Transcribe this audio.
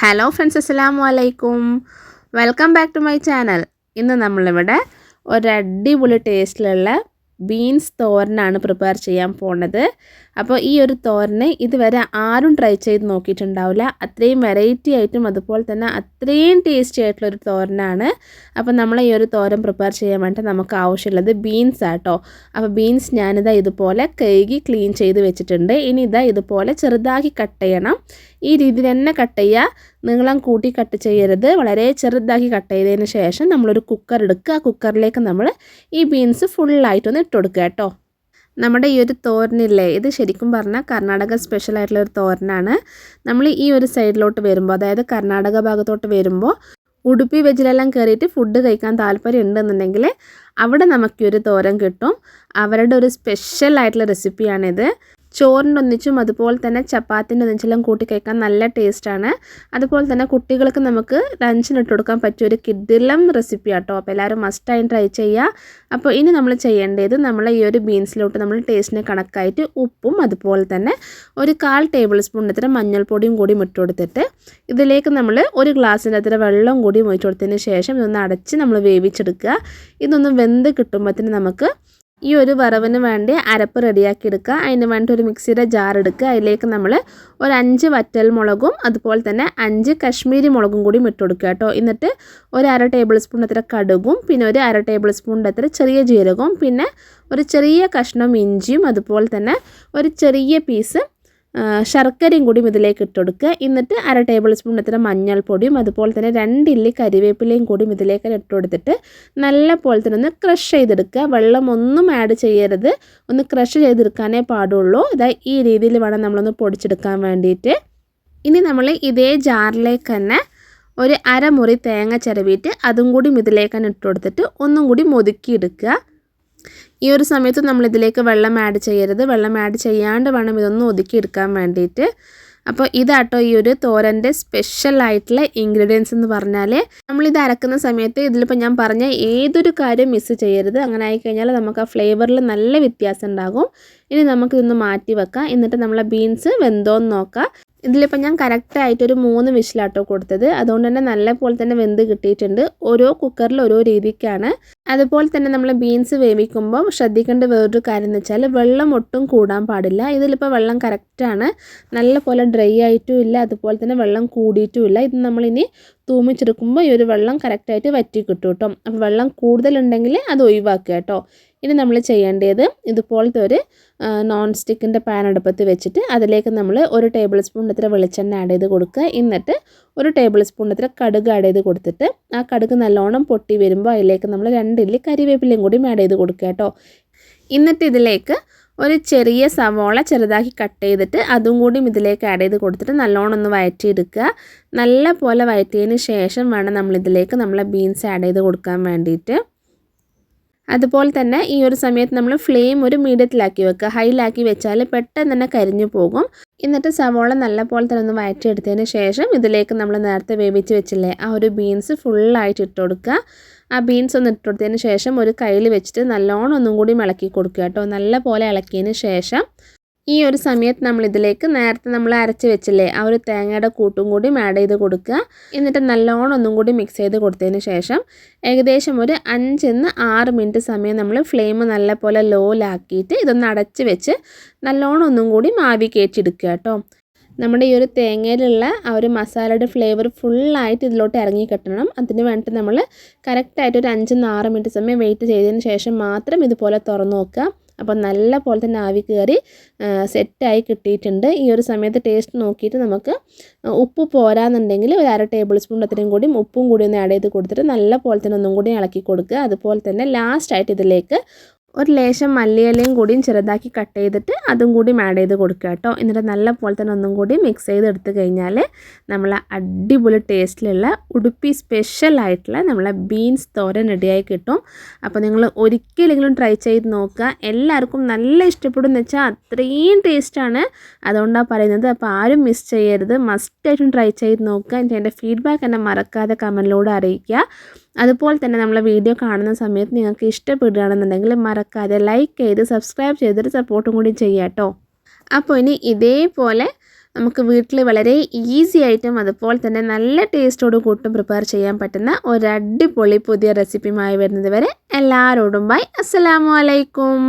Hello friends അസ്സലാമു അലൈക്കും welcome back to my channel ഇന്ന് നമ്മളിവിടെ ഒരു അടിപൊളി ടേസ്റ്റിലുള്ള ബീൻസ് തോരനാണ് പ്രിപ്പയർ ചെയ്യാൻ പോണത്. അപ്പോൾ ഈ ഒരു തോരന് ഇതുവരെ ആരും ട്രൈ ചെയ്ത് നോക്കിയിട്ടുണ്ടാവില്ല. അത്രയും വെറൈറ്റി ആയിട്ടും അതുപോലെ തന്നെ അത്രയും ടേസ്റ്റി ആയിട്ടുള്ള ഒരു തോരനാണ്. അപ്പോൾ നമ്മൾ ഈ ഒരു തോരൻ പ്രിപ്പയർ ചെയ്യാൻ വേണ്ടി നമുക്ക് ആവശ്യമുള്ളത് ബീൻസ് ആട്ടോ. അപ്പോൾ ബീൻസ് ഞാനിതാ ഇതുപോലെ കഴുകി ക്ലീൻ ചെയ്ത് വെച്ചിട്ടുണ്ട്. ഇനി ഇതാ ഇതുപോലെ ചെറുതാക്കി കട്ട് ചെയ്യണം. ഈ രീതിയിൽ തന്നെ കട്ട് ചെയ്യുക. നീളം കൂട്ടി കട്ട് ചെയ്യരുത്. വളരെ ചെറുതാക്കി കട്ട് ചെയ്തതിന് ശേഷം നമ്മളൊരു കുക്കർ എടുക്കുക. ആ കുക്കറിലേക്ക് നമ്മൾ ഈ ബീൻസ് ഫുള്ളായിട്ടൊന്ന് ഇട്ട് കൊടുക്കുക കേട്ടോ. നമ്മുടെ ഈ ഒരു തോരനില്ലേ ഇത് ശരിക്കും പറഞ്ഞാൽ കർണാടക സ്പെഷ്യൽ ആയിട്ടുള്ള ഒരു തോരനാണ്. നമ്മൾ ഈ ഒരു സൈഡിലോട്ട് വരുമ്പോൾ അതായത് കർണാടക ഭാഗത്തോട്ട് വരുമ്പോൾ ഉടുപ്പി വെജിലെല്ലാം കയറിയിട്ട് ഫുഡ് കഴിക്കാൻ താല്പര്യം ഉണ്ടെന്നുണ്ടെങ്കിൽ അവിടെ നമുക്ക് ഒരു തോരൻ കിട്ടും. അവരുടെ ഒരു സ്പെഷ്യൽ ആയിട്ടുള്ള റെസിപ്പിയാണിത് ചോറിനൊന്നിച്ചും അതുപോലെ തന്നെ ചപ്പാത്തിന്റെ ഒന്നിച്ചെല്ലാം കൂട്ടി കഴിക്കാൻ നല്ല ടേസ്റ്റാണ്. അതുപോലെ തന്നെ കുട്ടികൾക്ക് നമുക്ക് ലഞ്ചിന് ഇട്ട് കൊടുക്കാൻ പറ്റിയ ഒരു കിഡിലം റെസിപ്പി ആട്ടോ. അപ്പോൾ എല്ലാവരും മസ്റ്റായും ട്രൈ ചെയ്യുക അപ്പോൾ ഇനി നമ്മൾ ചെയ്യേണ്ടത് നമ്മൾ ഈ ഒരു ബീൻസിലോട്ട് നമ്മൾ ടേസ്റ്റിന് കണക്കായിട്ട് ഉപ്പും അതുപോലെ തന്നെ ഒരു കാൽ ടേബിൾ സ്പൂൺ അത്ര മഞ്ഞൾപ്പൊടിയും കൂടി ഇട്ട് കൊടുത്തിട്ട് ഇതിലേക്ക് നമ്മൾ ഒരു ഗ്ലാസ്സിന്റെ അത്ര വെള്ളം കൂടി ഒഴിച്ചു കൊടുത്തതിന് ശേഷം ഇതൊന്ന് അടച്ച് നമ്മൾ വേവിച്ചെടുക്കുക. ഇതൊന്ന് വെന്ത് കിട്ടുമ്പോഴത്തേന് നമുക്ക് ഈ ഒരു വറവിന് വേണ്ടി അരപ്പ് റെഡിയാക്കി എടുക്കുക. അതിന് വേണ്ടി ഒരു മിക്സിയുടെ ജാർ എടുക്കുക. അതിലേക്ക് നമ്മൾ ഒരു അഞ്ച് വറ്റൽ മുളകും അതുപോലെ തന്നെ അഞ്ച് കശ്മീരി മുളകും കൂടി ഇട്ട് കൊടുക്കുക കേട്ടോ. എന്നിട്ട് ഒരു അര ടേബിൾ സ്പൂൺ അത്ര കടുകും പിന്നെ ഒരു അര ടേബിൾ സ്പൂണിന്റെ അത്ര ചെറിയ ജീരകവും പിന്നെ ഒരു ചെറിയ കഷ്ണം ഇഞ്ചിയും അതുപോലെ തന്നെ ഒരു ചെറിയ പീസ് ശർക്കരയും കൂടി ഇതിലേക്ക് ഇട്ട് കൊടുക്കുക എന്നിട്ട് അര ടേബിൾ സ്പൂൺ എത്ര മഞ്ഞൾപ്പൊടിയും അതുപോലെ തന്നെ രണ്ടില്ലി കരിവേപ്പിലയും കൂടി ഇതിലേക്ക് ഇട്ടുകൊടുത്തിട്ട് നല്ല പോലെ തന്നെ ഒന്ന് ക്രഷ് ചെയ്തെടുക്കുക. വെള്ളം ഒന്നും ആഡ് ചെയ്യരുത്. ഒന്ന് ക്രഷ് ചെയ്തെടുക്കാനേ പാടുള്ളൂ. ഇതാ ഈ രീതിയിൽ വേണം നമ്മളൊന്ന് പൊടിച്ചെടുക്കാൻ വേണ്ടിയിട്ട്. ഇനി നമ്മൾ ഇതേ ജാറിലേക്ക് തന്നെ ഒരു അരമുറി തേങ്ങ ചിരവിയിട്ട് അതും കൂടി ഇതിലേക്ക് തന്നെ ഒന്നും കൂടി ഒതുക്കിയെടുക്കുക ഈ ഒരു സമയത്ത് നമ്മൾ ഇതിലേക്ക് വെള്ളം ആഡ് ചെയ്യരുത്. വെള്ളം ആഡ് ചെയ്യാണ്ട് വേണം ഇതൊന്ന് ഒതുക്കിയെടുക്കാൻ വേണ്ടിയിട്ട്. അപ്പോൾ ഇതാട്ടോ ഈ ഒരു തോരന്റെ സ്പെഷ്യൽ ആയിട്ടുള്ള ഇൻഗ്രീഡിയൻസ് എന്ന് പറഞ്ഞാൽ നമ്മളിത് അരക്കുന്ന സമയത്ത് ഇതിലിപ്പോൾ ഞാൻ പറഞ്ഞ ഏതൊരു കാര്യം മിസ് ചെയ്യരുത്. അങ്ങനെ ആയിക്കഴിഞ്ഞാൽ നമുക്ക് ആ ഫ്ലേവറിൽ നല്ല വ്യത്യാസം ഉണ്ടാകും. ഇനി നമുക്കിതൊന്ന് മാറ്റി വെക്കാം. എന്നിട്ട് നമ്മളെ ബീൻസ് വെന്തോന്ന് നോക്കാം. ഇതിലിപ്പോൾ ഞാൻ കറക്റ്റായിട്ടൊരു മൂന്ന് വിഷിലാട്ടോ കൊടുത്തത്. അതുകൊണ്ട് തന്നെ നല്ല പോലെ തന്നെ വെന്ത് കിട്ടിയിട്ടുണ്ട്. ഓരോ കുക്കറിൽ ഓരോ രീതിക്കാണ്. അതുപോലെ തന്നെ നമ്മൾ ബീൻസ് വേവിക്കുമ്പോൾ ശ്രദ്ധിക്കേണ്ട വേറൊരു കാര്യം എന്ന് വെച്ചാൽ വെള്ളം ഒട്ടും കൂടാൻ പാടില്ല. ഇതിലിപ്പോൾ വെള്ളം കറക്റ്റാണ് നല്ല പോലെ ഡ്രൈ ആയിട്ടും ഇല്ല അതുപോലെ തന്നെ വെള്ളം കൂടിയിട്ടും ഇല്ല. ഇത് നമ്മളിനി തൂമിച്ചെടുക്കുമ്പോൾ ഈ ഒരു വെള്ളം കറക്റ്റായിട്ട് വറ്റി കിട്ടും കേട്ടോ. അപ്പോൾ വെള്ളം കൂടുതലുണ്ടെങ്കിൽ അത് ഒഴിവാക്കുക കേട്ടോ. ഇനി നമ്മൾ ചെയ്യേണ്ടത് ഇതുപോലത്തെ ഒരു നോൺ സ്റ്റിക്കിന്റെ പാൻ അടുപ്പത്ത് വെച്ചിട്ട് അതിലേക്ക് നമ്മൾ ഒരു ടേബിൾ സ്പൂൺ ഇത്ര വെളിച്ചെണ്ണ ആഡ് ചെയ്ത് കൊടുക്കുക. എന്നിട്ട് ഒരു ടേബിൾ സ്പൂൺ ഇത്ര കടുക് ആഡ് ചെയ്ത് കൊടുത്തിട്ട് ആ കടുക് നല്ലോണം പൊട്ടി വരുമ്പോൾ അതിലേക്ക് നമ്മൾ രണ്ടില്ലി കരിവേപ്പിലയും കൂടി ആഡ് ചെയ്ത് കൊടുക്കുക കേട്ടോ. എന്നിട്ട് ഇതിലേക്ക് ഒരു ചെറിയ സവോള ചെറുതാക്കി കട്ട് ചെയ്തിട്ട് അതും കൂടി ഇതിലേക്ക് ആഡ് ചെയ്ത് കൊടുത്തിട്ട് നല്ലോണം ഒന്ന് വഴറ്റിയെടുക്കുക നല്ല പോലെ വഴറ്റിയതിന് ശേഷം വേണം നമ്മളിതിലേക്ക് നമ്മളെ ബീൻസ് ആഡ് ചെയ്ത് കൊടുക്കാൻ വേണ്ടിയിട്ട്. അതുപോലെ തന്നെ ഈ ഒരു സമയത്ത് നമ്മൾ ഫ്ലെയിം ഒരു മീഡിയത്തിലാക്കി വെക്കുക. ഹൈയിലാക്കി വെച്ചാൽ പെട്ടെന്ന് തന്നെ കരിഞ്ഞു പോകും. എന്നിട്ട് സവോള നല്ല പോലെ തന്നെ ഒന്ന് വഴറ്റിയെടുത്തതിന് ശേഷം ഇതിലേക്ക് നമ്മൾ നേരത്തെ വേവിച്ച് വെച്ചില്ലേ ആ ഒരു ബീൻസ് ഫുള്ളായിട്ട് ഇട്ട് കൊടുക്കുക. ആ ബീൻസ് ഒന്ന് ഇട്ട് കൊടുത്തതിന് ശേഷം ഒരു കയ്യിൽ വെച്ചിട്ട് നല്ലോണം ഒന്നും കൂടി ഇളക്കി കൊടുക്കുക കേട്ടോ. നല്ല പോലെ ഇളക്കിയതിന് ശേഷം ഈ ഒരു സമയത്ത് നമ്മൾ ഇതിലേക്ക് നേരത്തെ നമ്മൾ അരച്ച് വെച്ചില്ലേ ആ ഒരു തേങ്ങയുടെ കൂട്ടും കൂടി ആഡ് ചെയ്ത് കൊടുക്കുക. എന്നിട്ട് നല്ലോണം ഒന്നും കൂടി മിക്സ് ചെയ്ത് കൊടുത്തതിന് ശേഷം ഏകദേശം ഒരു അഞ്ചിന്ന് ആറ് മിനിറ്റ് സമയം നമ്മൾ ഫ്ലെയിം നല്ല പോലെ ലോയിലാക്കിയിട്ട് ഇതൊന്ന് അടച്ച് വെച്ച് നല്ലോണം ഒന്നും കൂടി മാവി കയറ്റിയെടുക്കുക കേട്ടോ. നമ്മുടെ ഈ ഒരു തേങ്ങയിലുള്ള ആ ഒരു മസാലയുടെ ഫ്ലേവർ ഫുള്ളായിട്ട് ഇതിലോട്ട് ഇറങ്ങി കിട്ടണം. അതിന് വേണ്ടിയിട്ട് നമ്മൾ കറക്റ്റായിട്ട് ഒരു അഞ്ചിന്ന് ആറ് മിനിറ്റ് സമയം വെയിറ്റ് ചെയ്തതിന് ശേഷം മാത്രം ഇതുപോലെ തുറന്നു നോക്കുക. അപ്പോൾ നല്ല പോലെ തന്നെ ആവി കയറി സെറ്റായി കിട്ടിയിട്ടുണ്ട്. ഈ ഒരു സമയത്ത് ടേസ്റ്റ് നോക്കിയിട്ട് നമുക്ക് ഉപ്പ് പോരാന്നുണ്ടെങ്കിൽ ഒരു അര ടേബിൾ സ്പൂൺ അത്രയും കൂടി ഉപ്പും കൂടി ഒന്ന് ആഡ് ചെയ്ത് കൊടുത്തിട്ട് നല്ല പോലെ തന്നെ ഒന്നും കൂടി ഇളക്കി കൊടുക്കുക. അതുപോലെ തന്നെ ലാസ്റ്റായിട്ട് ഇതിലേക്ക് ഒരു ലേശം മല്ലിയിലയും കൂടിയും ചെറുതാക്കി കട്ട് ചെയ്തിട്ട് അതും കൂടി ആഡ് ചെയ്ത് കൊടുക്കുക കേട്ടോ. എന്നിട്ട് നല്ല പോലെ തന്നെ ഒന്നും കൂടി മിക്സ് ചെയ്ത് എടുത്തു കഴിഞ്ഞാൽ നമ്മൾ അടിപൊളി ടേസ്റ്റിലുള്ള ഉടുപ്പി സ്പെഷ്യൽ ആയിട്ടുള്ള നമ്മളെ ബീൻസ് തോരൻ റെഡിയായി കിട്ടും. അപ്പോൾ നിങ്ങൾ ഒരിക്കലെങ്കിലും ട്രൈ ചെയ്ത് നോക്കുക. എല്ലാവർക്കും നല്ല ഇഷ്ടപ്പെടും എന്ന് വെച്ചാൽ അത്രയും ടേസ്റ്റാണ് അതുകൊണ്ടാണ് പറയുന്നത്. അപ്പോൾ ആരും മിസ് ചെയ്യരുത്. മസ്റ്റായിട്ടും ട്രൈ ചെയ്ത് നോക്കുക. എന്റെ ഫീഡ്ബാക്ക് എന്നെ മറക്കാതെ കമന്റിലൂടെ അറിയിക്കുക. അതുപോലെ തന്നെ നമ്മളെ വീഡിയോ കാണുന്ന സമയത്ത് നിങ്ങൾക്ക് ഇഷ്ടപ്പെടുകയാണെന്നുണ്ടെങ്കിൽ മറക്കാതെ ലൈക്ക് ചെയ്ത് സബ്സ്ക്രൈബ് ചെയ്തൊരു സപ്പോർട്ടും കൂടി ചെയ്യാട്ടോ അപ്പോൾ ഇനി ഇതേപോലെ നമുക്ക് വീട്ടിൽ വളരെ ഈസി ആയിട്ടും അതുപോലെ തന്നെ നല്ല ടേസ്റ്റോട് കൂട്ടും പ്രിപ്പയർ ചെയ്യാൻ പറ്റുന്ന ഒരു അടിപൊളി പുതിയ റെസിപ്പിയുമായി വരുന്നത് വരെ എല്ലാവരോടും ബൈ അസ്സലാമു അലൈക്കും.